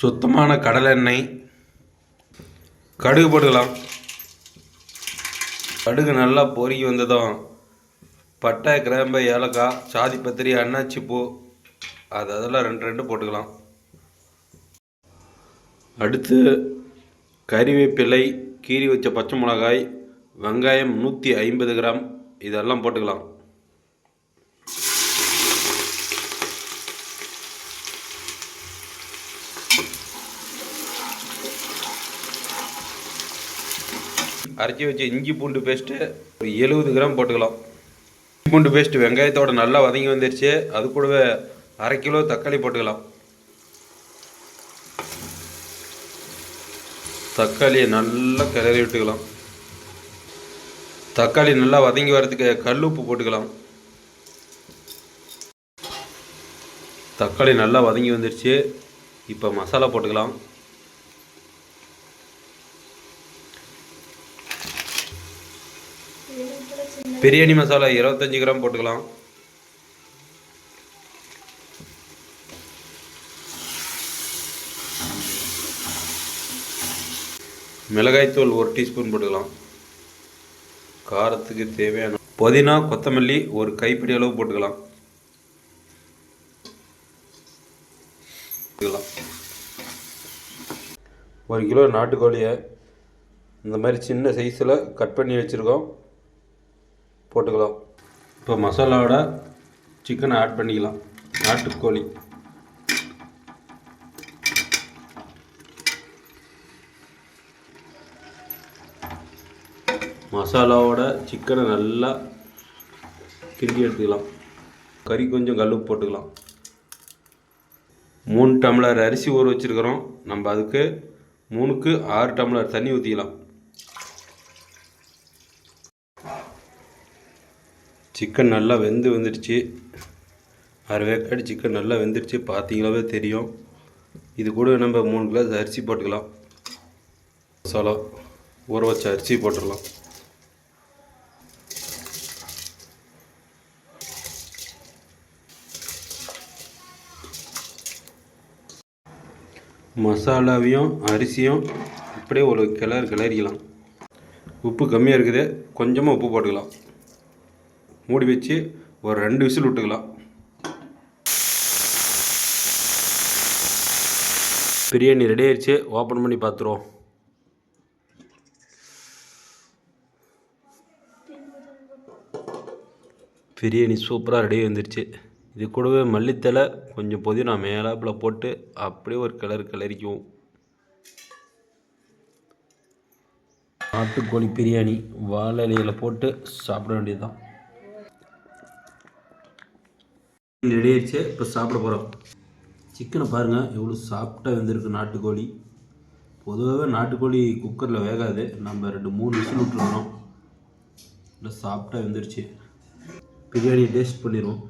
சுத்தமான கடலெண்ணெய் கடுகு போட்டுக்கலாம். கடுகு நல்லா பொறுக்கி வந்ததும் பட்டை கிராம்பு ஏலக்காய் சாதி பத்திரி அன்னாச்சி பூ அது அதெல்லாம் ரெண்டு ரெண்டு போட்டுக்கலாம். அடுத்து கறிவேப்பிலை கீறி வச்ச பச்சை மிளகாய் வெங்காயம் நூற்றி ஐம்பது கிராம் இதெல்லாம் போட்டுக்கலாம். அரைச்சி வச்ச இஞ்சி பூண்டு பேஸ்ட்டு ஒரு எழுபது கிராம் போட்டுக்கலாம். இஞ்சி பூண்டு பேஸ்ட்டு வெங்காயத்தோட நல்லா வதங்கி வந்துருச்சு. அது கூடவே அரை கிலோ தக்காளி போட்டுக்கலாம். தக்காளியை நல்லா கிளறி விட்டுக்கலாம். தக்காளி நல்லா வதங்கி வரதுக்கு கல் உப்பு போட்டுக்கலாம். தக்காளி நல்லா வதங்கி வந்துருச்சு. இப்போ மசாலா போட்டுக்கலாம். பிரியாணி மசாலா இருபத்தஞ்சி கிராம் போட்டுக்கலாம். மிளகாய்த்தூள் ஒரு டீஸ்பூன் போட்டுக்கலாம். காரத்துக்கு தேவையான புதினா கொத்தமல்லி ஒரு கைப்பிடி அளவு போட்டுக்கலாம். போட்டுக்கலாம். ஒரு கிலோ நாட்டுக்கோழியை இந்த மாதிரி சின்ன சைஸில் கட் பண்ணி வச்சுருக்கோம். போட்டுக்கலாம். இப்போ மசாலாவோட சிக்கனை ஆட் பண்ணிக்கலாம். நாட்டுக்கோழி. மசாலாவோட சிக்கனை நல்லா கிண்டி எடுத்துக்கலாம். கறி கொஞ்சம் கல் போட்டுக்கலாம். மூணு டம்ளர் அரிசி ஊற வச்சுருக்கிறோம். நம்ம அதுக்கு மூணுக்கு ஆறு டம்ளர் தண்ணி ஊற்றிக்கலாம் சிக்கன் நல்லா வெந்து வந்துடுச்சு. அரை வேக்காடு சிக்கன் நல்லா வெந்துடுச்சு. பார்த்தீங்களாவே தெரியும். இது கூட நம்ம மூணு கிளாஸ் அரிசி போட்டுக்கலாம். மசாலா. ஊற வச்ச அரிசி போட்டுடலாம். மசாலாவையும் அரிசியும் இப்படியே ஒரு கிளறு கிளறிக்கலாம். உப்பு கம்மியாக இருக்குது. கொஞ்சமாக உப்பு போட்டுக்கலாம். மூடி வச்சு ஒரு ரெண்டு விசில் விட்டுக்கலாம். பிரியாணி ரெடி ஆயிடுச்சு ஓப்பன் பண்ணி பார்த்துருவோம் பிரியாணி சூப்பராக ரெடி வந்துருச்சு. இது கூடவே மல்லித்தலை கொஞ்சம் புதினா மேலாப்பில் போட்டு அப்படியே ஒரு கிளறு கிளறிக்குவோம். நாட்டுக்கோழி பிரியாணி வாழை இலையில போட்டு சாப்பிட வேண்டியது தான் ரெடி ஆயிடுச்சு. இப்போ சாப்பிட போகிறோம் சிக்கனை பாருங்கள் எவ்வளோ சாஃப்டாக வெந்திருக்கு நாட்டுக்கோழி. பொதுவாகவே நாட்டுக்கோழி குக்கரில் வேகாது. நம்ம ரெண்டு மூணு விசில் விட்டுருக்குறோம் நல்லா சாஃப்டாக வெந்துருச்சு. பிரியாணியை டேஸ்ட் பண்ணிடுவோம்.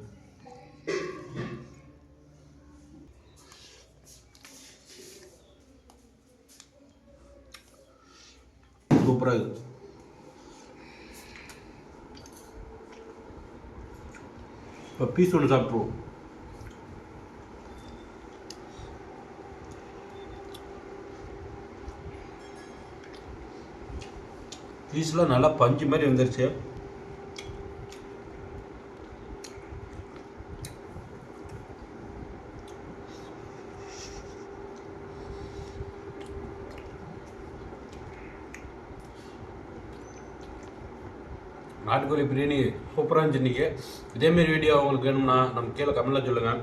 சூப்பராக இருக்குது இப்போ பீஸ் ஒன்று சாப்பிட்ருவோம் பீஸ்லாம் நல்லா பஞ்சு மாதிரி வந்துருச்சு. நாட்டுக்கோழி பிரியாணி சூப்பராக இருந்துச்சு இன்றைக்கி இதேமாரி வீடியோ உங்களுக்கு வேணும்னா நம்ம கீழே கமெண்ட்டில் சொல்லுங்கள்